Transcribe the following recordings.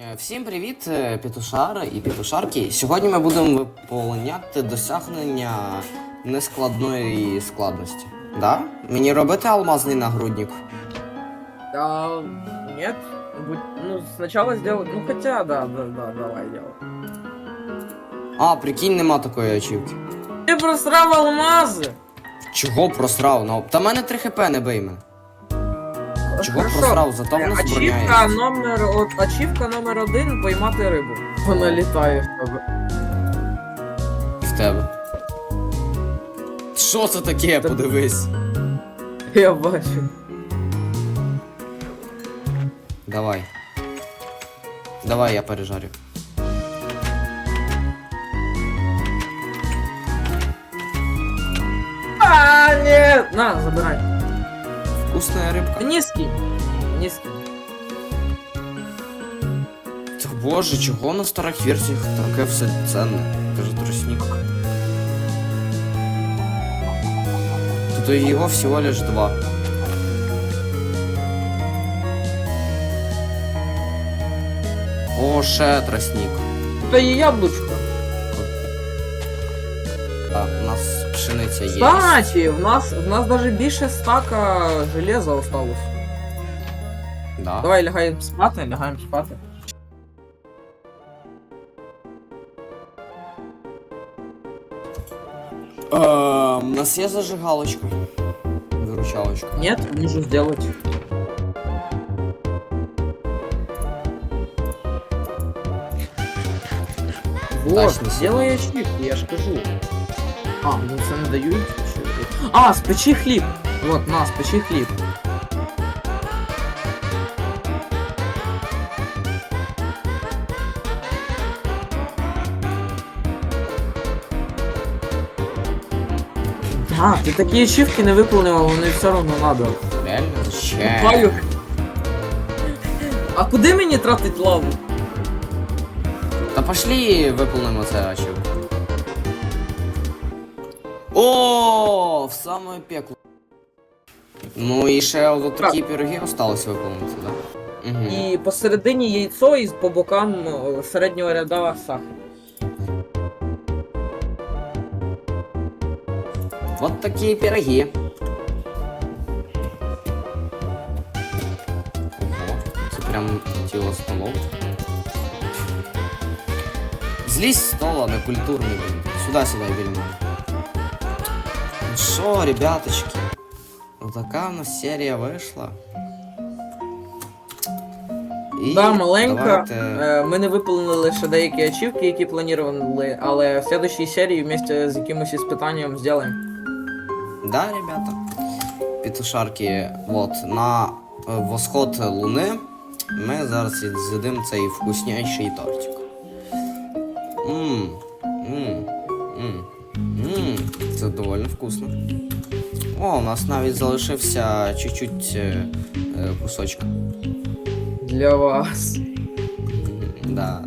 Е, Всім привіт, е, петушари і петушарки. Сьогодні ми будемо виповняти досягнення нескладної складності. Да? Мені робити алмазний нагрудник. А, нет. Будь- Ну, сначала сделать. Ну хотя, да, да, да, давай делай. А, прикинь, нема такої ачівки. Ти просрав алмази! Чого просрав? Ну, та мене 3 хп не бий мене. Чого просрав? Зато воно Ачівка збороняється. номер, от, ачівка номер один поймати рибу. Вона літає в тебе. В тебе. Що це таке? Та- Подивись. Я бачу. Давай. Давай, я пережарю. А, нет! На, забирай. Вкусная рибка. Низкий. Низкий. Та боже, чого на старих версіях таке все ценне? Каже трусник. Тут і його всього лиш два. О, ще тростник. Та є яблучко. А, у нас пшениця є. Кстати, в нас, в нас даже більше стака железа осталось. Да. Давай лягаємо спати, лягаємо спати. Е, у нас є зажигалочка. Виручалочка. Нет, можу сделать. Вот, Удачно сделай ачівки, я ж кажу. А, ну це не дають. А, спечи хліб. Вот, на, спечи хліб. А, ти такі ачівки не виконав, а вони все одно надо. Реально? А куди мені тратить лаву? Та пошли виповнимо це ачівку. О, в саме пекло. Ну і ще от такі пироги осталось виповнити, да? Угу. І посередині яйцо і по бокам е, середнього ряда сахар. Вот такі пироги. Ого, це прям тіло столов. Злізь з стола, не культурний, блін. Сюда, біля мене. Ну що, у нас серія вийшла. І да, маленька. давайте- Ми не виповнили лише деякі ачівки, які планували, але в следующій серії вместе з якимось іспитанням зробимо. Да, ребята. Петушарки, от на е, восход луни ми зараз з'їдимо цей вкусніший тортик. Це доволі вкусно. О, у нас навіть залишився чуть-чуть е, е, кусочка. Для вас. Да.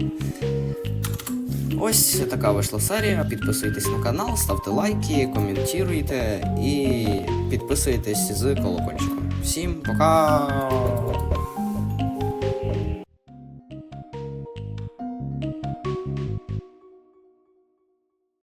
Ось така вийшла серія. Підписуйтесь на канал, ставте лайки, коментуйте і підписуйтесь з колокольчиком. Всім пока!